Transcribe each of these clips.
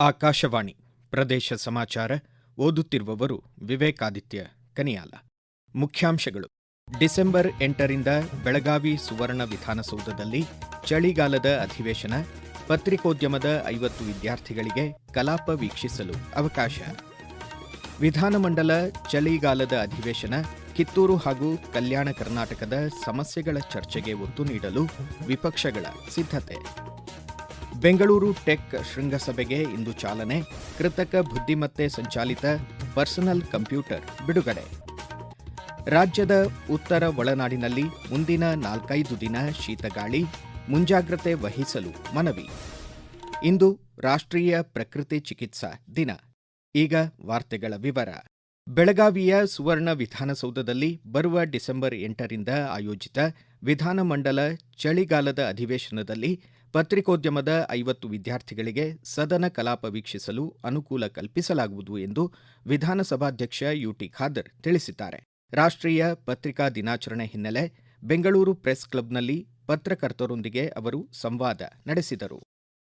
ಆಕಾಶವಾಣಿ ಪ್ರದೇಶ ಸಮಾಚಾರ ಓದುತ್ತಿರುವವರು ವಿವೇಕಾದಿತ್ಯ ಕನಿಯಾಲ. ಮುಖ್ಯಾಂಶಗಳು. ಡಿಸೆಂಬರ್ ಎಂಟರಿಂದ ಬೆಳಗಾವಿ ಸುವರ್ಣ ವಿಧಾನಸೌಧದಲ್ಲಿ ಚಳಿಗಾಲದ ಅಧಿವೇಶನ, ಪತ್ರಿಕೋದ್ಯಮದ ಐವತ್ತು ವಿದ್ಯಾರ್ಥಿಗಳಿಗೆ ಕಲಾಪ ವೀಕ್ಷಿಸಲು ಅವಕಾಶ. ವಿಧಾನಮಂಡಲ ಚಳಿಗಾಲದ ಅಧಿವೇಶನ, ಕಿತ್ತೂರು ಹಾಗೂ ಕಲ್ಯಾಣ ಕರ್ನಾಟಕದ ಸಮಸ್ಯೆಗಳ ಚರ್ಚೆಗೆ ಒತ್ತು ನೀಡಲು ವಿಪಕ್ಷಗಳ ಸಿದ್ಧತೆ. ಬೆಂಗಳೂರು ಟೆಕ್ ಶೃಂಗಸಭೆಗೆ ಇಂದು ಚಾಲನೆ. ಕೃತಕ ಬುದ್ಧಿಮತ್ತೆ ಸಂಚಾಲಿತ ಪರ್ಸನಲ್ ಕಂಪ್ಯೂಟರ್ ಬಿಡುಗಡೆ. ರಾಜ್ಯದ ಉತ್ತರ ಒಳನಾಡಿನಲ್ಲಿ ಮುಂದಿನ ನಾಲ್ಕೈದು ದಿನ ಶೀತಗಾಳಿ, ಮುಂಜಾಗ್ರತೆ ವಹಿಸಲು ಮನವಿ. ಇಂದು ರಾಷ್ಟ್ರೀಯ ಪ್ರಕೃತಿ ಚಿಕಿತ್ಸಾ ದಿನ. ಈಗ ವಾರ್ತೆಗಳ ವಿವರ. ಬೆಳಗಾವಿಯ ಸುವರ್ಣ ವಿಧಾನಸೌಧದಲ್ಲಿ ಬರುವ ಡಿಸೆಂಬರ್ ಎಂಟರಿಂದ ಆಯೋಜಿತ ವಿಧಾನಮಂಡಲ ಚಳಿಗಾಲದ ಅಧಿವೇಶನದಲ್ಲಿ ಪತ್ರಿಕೋದ್ಯಮದ ಐವತ್ತು ವಿದ್ಯಾರ್ಥಿಗಳಿಗೆ ಸದನ ಕಲಾಪ ವೀಕ್ಷಿಸಲು ಅನುಕೂಲ ಕಲ್ಪಿಸಲಾಗುವುದು ಎಂದು ವಿಧಾನಸಭಾಧ್ಯಕ್ಷ ಯುಟಿ ಖಾದರ್ ತಿಳಿಸಿದ್ದಾರೆ. ರಾಷ್ಟ್ರೀಯ ಪತ್ರಿಕಾ ದಿನಾಚರಣೆ ಹಿನ್ನೆಲೆ ಬೆಂಗಳೂರು ಪ್ರೆಸ್ ಕ್ಲಬ್ನಲ್ಲಿ ಪತ್ರಕರ್ತರೊಂದಿಗೆ ಅವರು ಸಂವಾದ ನಡೆಸಿದರು.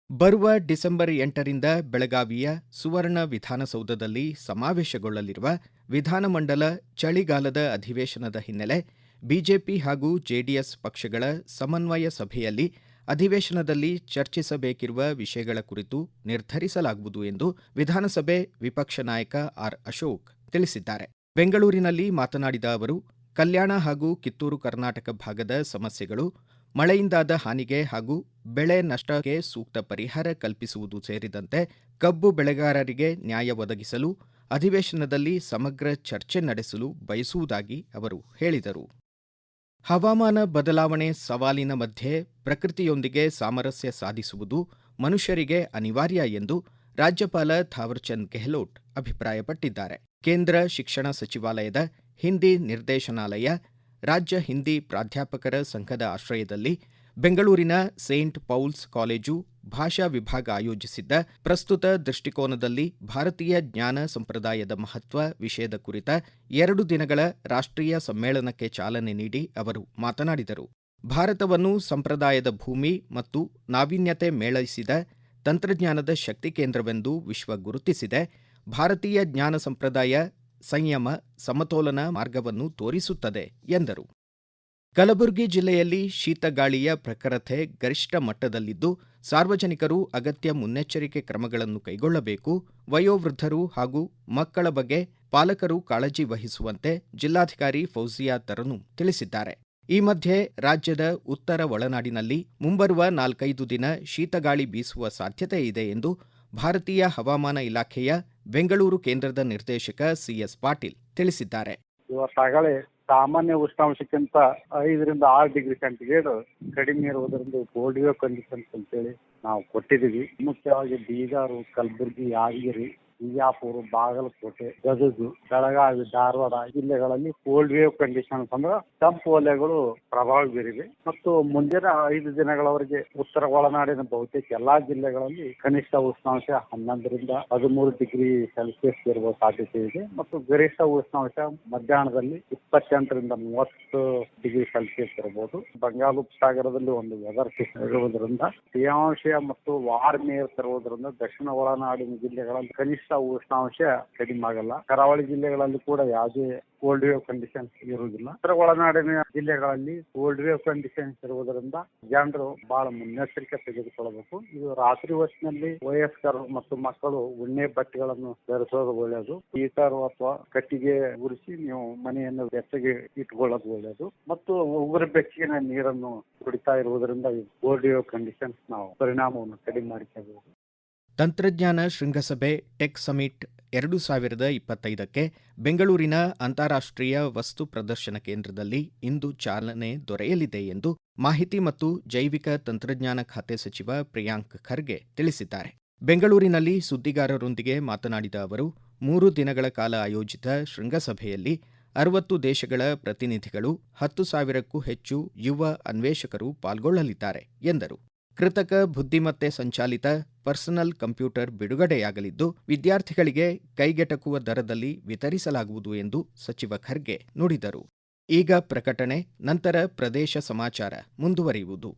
ಬರುವ ಡಿಸೆಂಬರ್ ಎಂಟರಿಂದ ಬೆಳಗಾವಿಯ ಸುವರ್ಣ ವಿಧಾನಸೌಧದಲ್ಲಿ ಸಮಾವೇಶಗೊಳ್ಳಲಿರುವ ವಿಧಾನಮಂಡಲ ಚಳಿಗಾಲದ ಅಧಿವೇಶನದ ಹಿನ್ನೆಲೆ ಬಿಜೆಪಿ ಹಾಗೂ ಜೆಡಿಎಸ್ ಪಕ್ಷಗಳ ಸಮನ್ವಯ ಸಭೆಯಲ್ಲಿ ಅಧಿವೇಶನದಲ್ಲಿ ಚರ್ಚಿಸಬೇಕಿರುವ ವಿಷಯಗಳ ಕುರಿತು ನಿರ್ಧರಿಸಲಾಗುವುದು ಎಂದು ವಿಧಾನಸಭೆ ವಿಪಕ್ಷ ನಾಯಕ ಆರ್ ಅಶೋಕ್ ತಿಳಿಸಿದ್ದಾರೆ. ಬೆಂಗಳೂರಿನಲ್ಲಿ ಮಾತನಾಡಿದ ಅವರು, ಕಲ್ಯಾಣ ಹಾಗೂ ಕಿತ್ತೂರು ಕರ್ನಾಟಕ ಭಾಗದ ಸಮಸ್ಯೆಗಳು, ಮಳೆಯಿಂದಾದ ಹಾನಿಗೆ ಹಾಗೂ ಬೆಳೆ ನಷ್ಟಕ್ಕೆ ಸೂಕ್ತ ಪರಿಹಾರ ಕಲ್ಪಿಸುವುದು ಸೇರಿದಂತೆ ಕಬ್ಬು ಬೆಳೆಗಾರರಿಗೆ ನ್ಯಾಯ ಒದಗಿಸಲು, ಅಧಿವೇಶನದಲ್ಲಿ ಸಮಗ್ರ ಚರ್ಚೆ ನಡೆಸಲು ಬಯಸುವುದಾಗಿ ಅವರು ಹೇಳಿದರು. ಹವಾಮಾನ ಬದಲಾವಣೆ ಸವಾಲಿನ ಮಧ್ಯೆ ಪ್ರಕೃತಿಯೊಂದಿಗೆ ಸಾಮರಸ್ಯ ಸಾಧಿಸುವುದು ಮನುಷ್ಯರಿಗೆ ಅನಿವಾರ್ಯ ಎಂದು ರಾಜ್ಯಪಾಲ ಥಾವರ್ಚಂದ್ ಗೆಹ್ಲೋಟ್ ಅಭಿಪ್ರಾಯಪಟ್ಟಿದ್ದಾರೆ. ಕೇಂದ್ರ ಶಿಕ್ಷಣ ಸಚಿವಾಲಯದ ಹಿಂದಿ ನಿರ್ದೇಶನಾಲಯ, ರಾಜ್ಯ ಹಿಂದಿ ಪ್ರಾಧ್ಯಾಪಕರ ಸಂಘದ ಆಶ್ರಯದಲ್ಲಿ ಬೆಂಗಳೂರಿನ ಸೇಂಟ್ ಪೌಲ್ಸ್ ಕಾಲೇಜು ಭಾಷಾ ವಿಭಾಗ ಆಯೋಜಿಸಿದ್ದ ಪ್ರಸ್ತುತ ದೃಷ್ಟಿಕೋನದಲ್ಲಿ ಭಾರತೀಯ ಜ್ಞಾನ ಸಂಪ್ರದಾಯದ ಮಹತ್ವ ವಿಷಯದ ಕುರಿತ ಎರಡು ದಿನಗಳ ರಾಷ್ಟ್ರೀಯ ಸಮ್ಮೇಳನಕ್ಕೆ ಚಾಲನೆ ನೀಡಿ ಅವರು ಮಾತನಾಡಿದರು. ಭಾರತವನ್ನು ಸಂಪ್ರದಾಯದ ಭೂಮಿ ಮತ್ತು ನಾವೀನ್ಯತೆ ಮೇಳೈಸಿದ ತಂತ್ರಜ್ಞಾನದ ಶಕ್ತಿ ಕೇಂದ್ರವೆಂದು ವಿಶ್ವ ಗುರುತಿಸಿದೆ. ಭಾರತೀಯ ಜ್ಞಾನ ಸಂಪ್ರದಾಯ ಸಂಯಮ, ಸಮತೋಲನ ಮಾರ್ಗವನ್ನು ತೋರಿಸುತ್ತದೆ, ಎಂದರು. ಕಲಬುರಗಿ ಜಿಲ್ಲೆಯಲ್ಲಿ ಶೀತಗಾಳಿಯ ಪ್ರಖರತೆ ಗರಿಷ್ಠ ಮಟ್ಟದಲ್ಲಿದ್ದು, ಸಾರ್ವಜನಿಕರು ಅಗತ್ಯ ಮುನ್ನೆಚ್ಚರಿಕೆ ಕ್ರಮಗಳನ್ನು ಕೈಗೊಳ್ಳಬೇಕು. ವಯೋವೃದ್ಧರು ಹಾಗೂ ಮಕ್ಕಳ ಬಗ್ಗೆ ಪಾಲಕರು ಕಾಳಜಿ ವಹಿಸುವಂತೆ ಜಿಲ್ಲಾಧಿಕಾರಿ ಫೌಜಿಯಾ ತರನು ತಿಳಿಸಿದ್ದಾರೆ. ಈ ಮಧ್ಯೆ ರಾಜ್ಯದ ಉತ್ತರ ಒಳನಾಡಿನಲ್ಲಿ ಮುಂಬರುವ ನಾಲ್ಕೈದು ದಿನ ಶೀತಗಾಳಿ ಬೀಸುವ ಸಾಧ್ಯತೆ ಇದೆ ಎಂದು ಭಾರತೀಯ ಹವಾಮಾನ ಇಲಾಖೆಯ ಬೆಂಗಳೂರು ಕೇಂದ್ರದ ನಿರ್ದೇಶಕ ಸಿಎಸ್ ಪಾಟೀಲ್ ತಿಳಿಸಿದ್ದಾರೆ. ಸಾಮಾನ್ಯ ಉಷ್ಣಾಂಶಕ್ಕಿಂತ ಐದರಿಂದ ಆರು ಡಿಗ್ರಿ ಸೆಂಟಿಗ್ರೇಡ್ ಕಡಿಮೆ ಇರುವುದರಿಂದ ಪೋಲಿಯೋ ಕಂಡೀಷನ್ಸ್ ಅಂತೇಳಿ ನಾವು ಕೊಟ್ಟಿದ್ದೀವಿ. ಮುಖ್ಯವಾಗಿ ಬೀದರ್, ಕಲಬುರಗಿ, ಯಾದಗಿರಿ ಬಿಜಾಪುರ, ಬಾಗಲಕೋಟೆ, ಗದಗ, ಬೆಳಗಾವಿ, ಧಾರವಾಡ ಜಿಲ್ಲೆಗಳಲ್ಲಿ ಕೋಲ್ಡ್ ವೇವ್ ಕಂಡೀಷನ್ ಅಂದ್ರೆ ತಂಪು ವಲಯಗಳು ಪ್ರಭಾವ ಬೀರಿವೆ. ಮತ್ತು ಮುಂದಿನ ಐದು ದಿನಗಳವರೆಗೆ ಉತ್ತರ ಒಳನಾಡಿನ ಬಹುತೇಕ ಎಲ್ಲಾ ಜಿಲ್ಲೆಗಳಲ್ಲಿ ಕನಿಷ್ಠ ಉಷ್ಣಾಂಶ ಹನ್ನೊಂದರಿಂದ ಹದಿಮೂರು ಡಿಗ್ರಿ ಸೆಲ್ಸಿಯಸ್ ಇರುವ ಸಾಧ್ಯತೆ ಇದೆ. ಮತ್ತು ಗರಿಷ್ಠ ಉಷ್ಣಾಂಶ ಮಧ್ಯಾಹ್ನದಲ್ಲಿ ಇಪ್ಪತ್ತೆಂಟರಿಂದ ಮೂವತ್ತು ಡಿಗ್ರಿ ಸೆಲ್ಸಿಯಸ್ ಇರಬಹುದು. ಬಂಗಾಳ ಉಪಸಾಗರದಲ್ಲಿ ಒಂದು ವೆದರ್ ಸಿಸ್ಟಮ್ ಇರುವುದರಿಂದ, ತೇವಾಂಶ ಮತ್ತು ವಾರ್ಮ್ ಏರ್ ತರುವುದರಿಂದ ದಕ್ಷಿಣ ಒಳನಾಡಿನ ಜಿಲ್ಲೆಗಳಲ್ಲಿ ಕನಿಷ್ಠ ಉಷ್ಣಾಂಶ ಕಡಿಮೆ ಆಗಲ್ಲ. ಕರಾವಳಿ ಜಿಲ್ಲೆಗಳಲ್ಲಿ ಕೂಡ ಯಾವುದೇ ಕೋಲ್ಡ್ ವೇವ್ ಕಂಡೀಷನ್ಸ್ ಇರುವುದಿಲ್ಲ. ಉತ್ತರ ಒಳನಾಡಿನ ಜಿಲ್ಲೆಗಳಲ್ಲಿ ಕೋಲ್ಡ್ ವೇವ್ ಕಂಡೀಷನ್ಸ್ ಇರುವುದರಿಂದ ಜನರು ಬಹಳ ಮುನ್ನೆಚ್ಚರಿಕೆ ತೆಗೆದುಕೊಳ್ಳಬೇಕು. ಇದು ರಾತ್ರಿ ಹೊತ್ತಿನಲ್ಲಿ ವಯಸ್ಕರು ಮತ್ತು ಮಕ್ಕಳು ಉಣ್ಣೆ ಬಟ್ಟೆಗಳನ್ನು ಧರಿಸೋದು ಒಳ್ಳೆಯದು. ಹೀಟರ್ ಅಥವಾ ಕಟ್ಟಿಗೆ ಉರಿಸಿ ನೀವು ಮನೆಯನ್ನು ಬೆಚ್ಚಗೆ ಇಟ್ಕೊಳ್ಳೋದು ಒಳ್ಳೆಯದು. ಮತ್ತು ಉಗುರು ಬೆಚ್ಚಗಿನ ನೀರನ್ನು ಕುಡಿತಾ ಇರುವುದರಿಂದ ಈ ಕೋಲ್ಡ್ ವೇವ್ ಕಂಡೀಷನ್ಸ್ ನಾವು ಪರಿಣಾಮವನ್ನು ಕಡಿಮೆ ಮಾಡಿಕೊಳ್ಳಬಹುದು ತಂತ್ರಜ್ಞಾನ ಶೃಂಗಸಭೆ ಟೆಕ್ ಸಮಿಟ್ ಎರಡು ಸಾವಿರದ ಇಪ್ಪತ್ತೈದಕ್ಕೆ ಬೆಂಗಳೂರಿನ ಅಂತಾರಾಷ್ಟ್ರೀಯ ವಸ್ತು ಪ್ರದರ್ಶನ ಕೇಂದ್ರದಲ್ಲಿ ಇಂದು ಚಾಲನೆ ದೊರೆಯಲಿದೆ ಎಂದು ಮಾಹಿತಿ ಮತ್ತು ಜೈವಿಕ ತಂತ್ರಜ್ಞಾನ ಖಾತೆ ಸಚಿವ ಪ್ರಿಯಾಂಕ್ ಖರ್ಗೆ ತಿಳಿಸಿದ್ದಾರೆ. ಬೆಂಗಳೂರಿನಲ್ಲಿ ಸುದ್ದಿಗಾರರೊಂದಿಗೆ ಮಾತನಾಡಿದ ಅವರು, ಮೂರು ದಿನಗಳ ಕಾಲ ಆಯೋಜಿತ ಶೃಂಗಸಭೆಯಲ್ಲಿ ಅರವತ್ತು ದೇಶಗಳ ಪ್ರತಿನಿಧಿಗಳು, ಹತ್ತು ಸಾವಿರಕ್ಕೂ ಹೆಚ್ಚು ಯುವ ಅನ್ವೇಷಕರು ಪಾಲ್ಗೊಳ್ಳಲಿದ್ದಾರೆ ಎಂದರು. ಕೃತಕ ಬುದ್ಧಿಮತ್ತೆ ಸಂಚಾಲಿತ ಪರ್ಸನಲ್ ಕಂಪ್ಯೂಟರ್ ಬಿಡುಗಡೆಯಾಗಲಿದ್ದು, ವಿದ್ಯಾರ್ಥಿಗಳಿಗೆ ಕೈಗೆಟಕುವ ದರದಲ್ಲಿ ವಿತರಿಸಲಾಗುವುದು ಎಂದು ಸಚಿವ ಖರ್ಗೆ ನುಡಿದರು. ಈಗ ಪ್ರಕಟಣೆ, ನಂತರ ಪ್ರದೇಶ ಸಮಾಚಾರ ಮುಂದುವರಿಯುವುದು.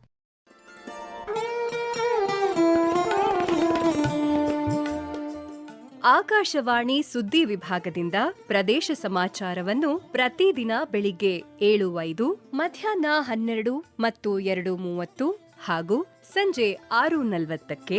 ಆಕಾಶವಾಣಿ ಸುದ್ದಿ ವಿಭಾಗದಿಂದ ಪ್ರದೇಶ ಸಮಾಚಾರವನ್ನು ಪ್ರತಿದಿನ ಬೆಳಿಗ್ಗೆ ಏಳು ಐದು ಮಧ್ಯಾಹ್ನ ಹನ್ನೆರಡು ಮತ್ತು ಎರಡು ಮೂವತ್ತು ಹಾಗೂ ಸಂಜೆ ಆರು ನಲವತ್ತಕ್ಕೆ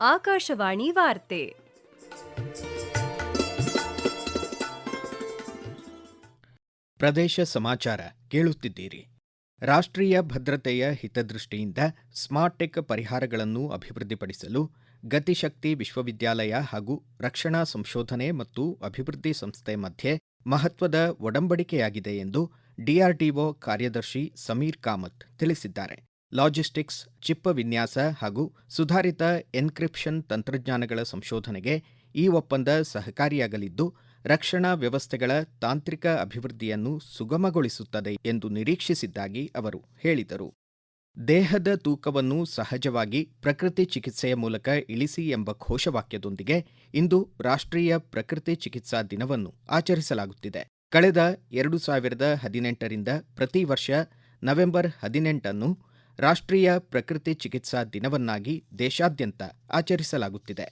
ಆಕಾಶವಾಣಿ ವಾರ್ತೆ. ಪ್ರದೇಶ ಸಮಾಚಾರ ಕೇಳುತ್ತಿದ್ದೀರಿ. ರಾಷ್ಟ್ರೀಯ ಭದ್ರತೆಯ ಹಿತದೃಷ್ಟಿಯಿಂದ ಸ್ಮಾರ್ಟ್ ಟೆಕ್ ಪರಿಹಾರಗಳನ್ನು ಅಭಿವೃದ್ಧಿಪಡಿಸಲು ಗತಿಶಕ್ತಿ ವಿಶ್ವವಿದ್ಯಾಲಯ ಹಾಗೂ ರಕ್ಷಣಾ ಸಂಶೋಧನೆ ಮತ್ತು ಅಭಿವೃದ್ಧಿ ಸಂಸ್ಥೆ ಮಧ್ಯೆ ಮಹತ್ವದ ಒಡಂಬಡಿಕೆಯಾಗಿದೆ ಎಂದು ಡಿಆರ್ಡಿಒ ಕಾರ್ಯದರ್ಶಿ ಸಮೀರ್ ಕಾಮತ್ ತಿಳಿಸಿದ್ದಾರೆ. ಲಾಜಿಸ್ಟಿಕ್ಸ್, ಚಿಪ್ಪ ವಿನ್ಯಾಸ ಹಾಗೂ ಸುಧಾರಿತ ಎನ್ಕ್ರಿಪ್ಷನ್ ತಂತ್ರಜ್ಞಾನಗಳ ಸಂಶೋಧನೆಗೆ ಈ ಒಪ್ಪಂದ ಸಹಕಾರಿಯಾಗಲಿದ್ದು, ರಕ್ಷಣಾ ವ್ಯವಸ್ಥೆಗಳ ತಾಂತ್ರಿಕ ಅಭಿವೃದ್ಧಿಯನ್ನು ಸುಗಮಗೊಳಿಸುತ್ತದೆ ಎಂದು ನಿರೀಕ್ಷಿಸಿದ್ದಾಗಿ ಅವರು ಹೇಳಿದರು. ದೇಹದ ತೂಕವನ್ನು ಸಹಜವಾಗಿ ಪ್ರಕೃತಿ ಚಿಕಿತ್ಸೆಯ ಮೂಲಕ ಇಳಿಸಿ ಎಂಬ ಘೋಷವಾಕ್ಯದೊಂದಿಗೆ ಇಂದು ರಾಷ್ಟ್ರೀಯ ಪ್ರಕೃತಿ ಚಿಕಿತ್ಸಾ ದಿನವನ್ನು ಆಚರಿಸಲಾಗುತ್ತಿದೆ. ಕಳೆದ ಎರಡು ಸಾವಿರದ ಹದಿನೆಂಟರಿಂದ ಪ್ರತಿ ವರ್ಷ ನವೆಂಬರ್ ಹದಿನೆಂಟನ್ನು ರಾಷ್ಟ್ರೀಯ ಪ್ರಕೃತಿ ಚಿಕಿತ್ಸಾ ದಿನವನ್ನಾಗಿ ದೇಶಾದ್ಯಂತ ಆಚರಿಸಲಾಗುತ್ತಿದೆ.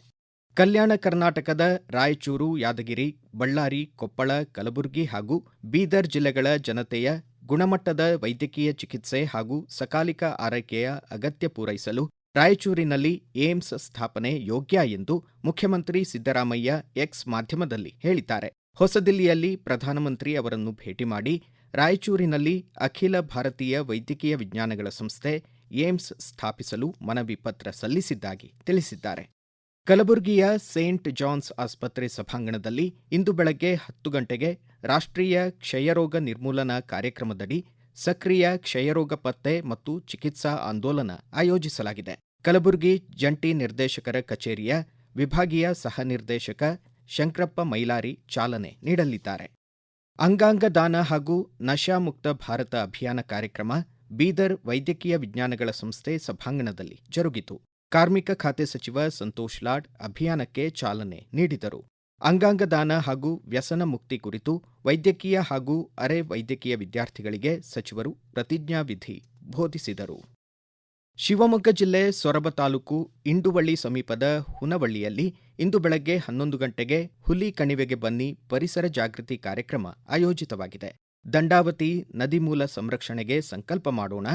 ಕಲ್ಯಾಣ ಕರ್ನಾಟಕದ ರಾಯಚೂರು, ಯಾದಗಿರಿ, ಬಳ್ಳಾರಿ, ಕೊಪ್ಪಳ, ಕಲಬುರಗಿ ಹಾಗೂ ಬೀದರ್ ಜಿಲ್ಲೆಗಳ ಜನತೆಯ ಗುಣಮಟ್ಟದ ವೈದ್ಯಕೀಯ ಚಿಕಿತ್ಸೆ ಹಾಗೂ ಸಕಾಲಿಕ ಆರೈಕೆಯ ಅಗತ್ಯ ಪೂರೈಸಲು ರಾಯಚೂರಿನಲ್ಲಿ ಏಮ್ಸ್ ಸ್ಥಾಪನೆ ಯೋಗ್ಯ ಎಂದು ಮುಖ್ಯಮಂತ್ರಿ ಸಿದ್ದರಾಮಯ್ಯ ಎಕ್ಸ್ ಮಾಧ್ಯಮದಲ್ಲಿ ಹೇಳಿದ್ದಾರೆ. ಹೊಸದಿಲ್ಲಿಯಲ್ಲಿ ಪ್ರಧಾನಮಂತ್ರಿ ಅವರನ್ನು ಭೇಟಿ ಮಾಡಿ ರಾಯಚೂರಿನಲ್ಲಿ ಅಖಿಲ ಭಾರತೀಯ ವೈದ್ಯಕೀಯ ವಿಜ್ಞಾನಗಳ ಸಂಸ್ಥೆ ಏಮ್ಸ್ ಸ್ಥಾಪಿಸಲು ಮನವಿ ಪತ್ರ ಸಲ್ಲಿಸಿದ್ದಾಗಿ ತಿಳಿಸಿದ್ದಾರೆ. ಕಲಬುರಗಿಯ ಸೇಂಟ್ ಜಾನ್ಸ್ ಆಸ್ಪತ್ರೆ ಸಭಾಂಗಣದಲ್ಲಿ ಇಂದು ಬೆಳಗ್ಗೆ ಹತ್ತು ಗಂಟೆಗೆ ರಾಷ್ಟ್ರೀಯ ಕ್ಷಯರೋಗ ನಿರ್ಮೂಲನಾ ಕಾರ್ಯಕ್ರಮದಡಿ ಸಕ್ರಿಯ ಕ್ಷಯರೋಗ ಪತ್ತೆ ಮತ್ತು ಚಿಕಿತ್ಸಾ ಆಂದೋಲನ ಆಯೋಜಿಸಲಾಗಿದೆ. ಕಲಬುರಗಿ ಜಂಟಿ ನಿರ್ದೇಶಕರ ಕಚೇರಿಯ ವಿಭಾಗೀಯ ಸಹ ನಿರ್ದೇಶಕ ಶಂಕ್ರಪ್ಪ ಮೈಲಾರಿ ಚಾಲನೆ ನೀಡಲಿದ್ದಾರೆ. ಅಂಗಾಂಗ ದಾನ ಹಾಗೂ ನಶಾಮುಕ್ತ ಭಾರತ ಅಭಿಯಾನ ಕಾರ್ಯಕ್ರಮ ಬೀದರ್ ವೈದ್ಯಕೀಯ ವಿಜ್ಞಾನಗಳ ಸಂಸ್ಥೆ ಸಭಾಂಗಣದಲ್ಲಿ ಜರುಗಿತು. ಕಾರ್ಮಿಕ ಖಾತೆ ಸಚಿವ ಸಂತೋಷ್ ಲಾಡ್ ಅಭಿಯಾನಕ್ಕೆ ಚಾಲನೆ ನೀಡಿದರು. ಅಂಗಾಂಗ ದಾನ ಹಾಗೂ ವ್ಯಸನ ಮುಕ್ತಿ ಕುರಿತು ವೈದ್ಯಕೀಯ ಹಾಗೂ ಅರೆ ವೈದ್ಯಕೀಯ ವಿದ್ಯಾರ್ಥಿಗಳಿಗೆ ಸಚಿವರು ಪ್ರತಿಜ್ಞಾವಿಧಿ ಬೋಧಿಸಿದರು. ಶಿವಮೊಗ್ಗ ಜಿಲ್ಲೆ ಸೊರಬ ತಾಲೂಕು ಇಂಡುವಳ್ಳಿ ಸಮೀಪದ ಹುನವಳ್ಳಿಯಲ್ಲಿ ಇಂದು ಬೆಳಗ್ಗೆ ಹನ್ನೊಂದು ಗಂಟೆಗೆ ಹುಲಿ ಕಣಿವೆಗೆ ಬನ್ನಿ ಪರಿಸರ ಜಾಗೃತಿ ಕಾರ್ಯಕ್ರಮ ಆಯೋಜಿತವಾಗಿದೆ. ದಂಡಾವತಿ ನದಿ ಮೂಲ ಸಂರಕ್ಷಣೆಗೆ ಸಂಕಲ್ಪ ಮಾಡೋಣ,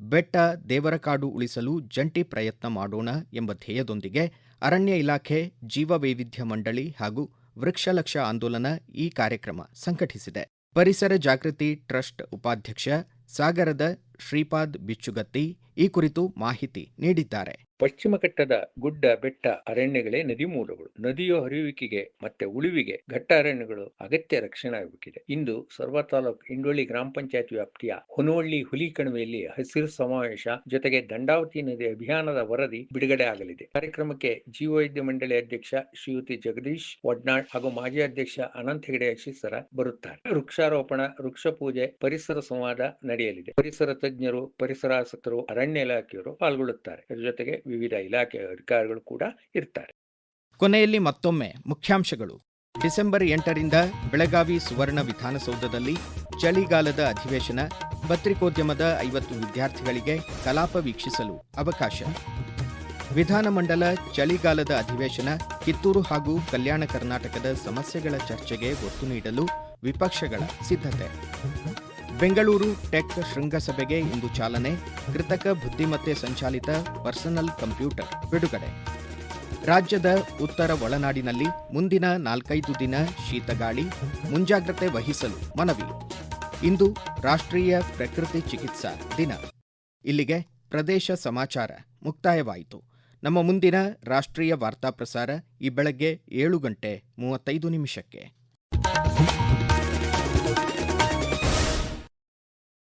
ಬೆಟ್ಟ ದೇವರಕಾಡು ಉಳಿಸಲು ಜಂಟಿ ಪ್ರಯತ್ನ ಮಾಡೋಣ ಎಂಬ ಧ್ಯೇಯದೊಂದಿಗೆ ಅರಣ್ಯ ಇಲಾಖೆ ಜೀವ ವೈವಿಧ್ಯ ಮಂಡಳಿ ಹಾಗೂ ವೃಕ್ಷಲಕ್ಷ ಆಂದೋಲನ ಈ ಕಾರ್ಯಕ್ರಮ ಸಂಘಟಿಸಿದೆ. ಪರಿಸರ ಜಾಗೃತಿ ಟ್ರಸ್ಟ್ ಉಪಾಧ್ಯಕ್ಷ ಸಾಗರದ ಶ್ರೀಪಾದ್ ಬಿಚ್ಚುಗತ್ತಿ ಈ ಕುರಿತು ಮಾಹಿತಿ ನೀಡಿದ್ದಾರೆ. ಪಶ್ಚಿಮ ಘಟ್ಟದ ಗುಡ್ಡ, ಬೆಟ್ಟ, ಅರಣ್ಯಗಳೇ ನದಿ ಮೂಲಗಳು. ನದಿಯ ಹರಿಯುವಿಕೆಗೆ ಮತ್ತೆ ಉಳಿವಿಗೆ ಘಟ್ಟ ಅರಣ್ಯಗಳು ಅಗತ್ಯ ರಕ್ಷಣೆ ಆಗಬೇಕಿದೆ. ಇಂದು ಸರ್ವ ತಾಲೂಕು ಇಂಡೋಳಿ ಗ್ರಾಮ ಪಂಚಾಯತ್ ವ್ಯಾಪ್ತಿಯ ಹೊನವಳ್ಳಿ ಹುಲಿ ಕಣಿವೆಯಲ್ಲಿ ಹಸಿರು ಸಮಾವೇಶ ಜೊತೆಗೆ ದಂಡಾವತಿ ನದಿ ಅಭಿಯಾನದ ವರದಿ ಬಿಡುಗಡೆ ಆಗಲಿದೆ. ಕಾರ್ಯಕ್ರಮಕ್ಕೆ ಜೀವವೈದ್ಯ ಮಂಡಳಿ ಅಧ್ಯಕ್ಷ ಶ್ರೀಯುತಿ ಜಗದೀಶ್, ವಡ್ನಾಳ್ ಹಾಗೂ ಮಾಜಿ ಅಧ್ಯಕ್ಷ ಅನಂತ ಹೆಗಡೆ ಅಶೀಸರ ಬರುತ್ತಾರೆ. ವೃಕ್ಷಾರೋಪಣ, ವೃಕ್ಷ ಪೂಜೆ, ಪರಿಸರ ಸಂವಾದ ನಡೆಯಲಿದೆ. ಪರಿಸರ ತಜ್ಞರು ಪರಿಸರ ಆಸಕ್ತರು ಅರಣ್ಯ ಇಲಾಖೆಯವರು ಪಾಲ್ಗೊಳ್ಳುತ್ತಾರೆ. ಇದರ ಜೊತೆಗೆ ವಿವಿಧ ಇಲಾಖೆಯ ಅಧಿಕಾರಿಗಳು ಕೂಡ ಇರ್ತಾರೆ. ಕೊನೆಯಲ್ಲಿ ಮತ್ತೊಮ್ಮೆ ಮುಖ್ಯಾಂಶಗಳು. ಡಿಸೆಂಬರ್ ಎಂಟರಿಂದ ಬೆಳಗಾವಿ ಸುವರ್ಣ ವಿಧಾನಸೌಧದಲ್ಲಿ ಚಳಿಗಾಲದ ಅಧಿವೇಶನ, ಪತ್ರಿಕೋದ್ಯಮದ ಐವತ್ತು ವಿದ್ಯಾರ್ಥಿಗಳಿಗೆ ಕಲಾಪ ವೀಕ್ಷಿಸಲು ಅವಕಾಶ. ವಿಧಾನಮಂಡಲ ಚಳಿಗಾಲದ ಅಧಿವೇಶನ, ಕಿತ್ತೂರು ಹಾಗೂ ಕಲ್ಯಾಣ ಕರ್ನಾಟಕದ ಸಮಸ್ಯೆಗಳ ಚರ್ಚೆಗೆ ಒತ್ತು ನೀಡಲು ವಿಪಕ್ಷಗಳ ಸಿದ್ಧತೆ. ಬೆಂಗಳೂರು ಟೆಕ್ ಶೃಂಗಸಭೆಗೆ ಇಂದು ಚಾಲನೆ, ಕೃತಕ ಬುದ್ಧಿಮತ್ತೆ ಸಂಚಾಲಿತ ಪರ್ಸನಲ್ ಕಂಪ್ಯೂಟರ್ ಬಿಡುಗಡೆ. ರಾಜ್ಯದ ಉತ್ತರ ಒಳನಾಡಿನಲ್ಲಿ ಮುಂದಿನ ನಾಲ್ಕೈದು ದಿನ ಶೀತಗಾಳಿ, ಮುಂಜಾಗ್ರತೆ ವಹಿಸಲು ಮನವಿ. ಇಂದು ರಾಷ್ಟ್ರೀಯ ಪ್ರಕೃತಿ ಚಿಕಿತ್ಸಾ ದಿನ. ಇಲ್ಲಿಗೆ ಪ್ರದೇಶ ಸಮಾಚಾರ ಮುಕ್ತಾಯವಾಯಿತು. ನಮ್ಮ ಮುಂದಿನ ರಾಷ್ಟ್ರೀಯ ವಾರ್ತಾ ಪ್ರಸಾರ ಈ ಬೆಳಗ್ಗೆ ಏಳು ಗಂಟೆ ಮೂವತ್ತೈದು ನಿಮಿಷಕ್ಕೆ.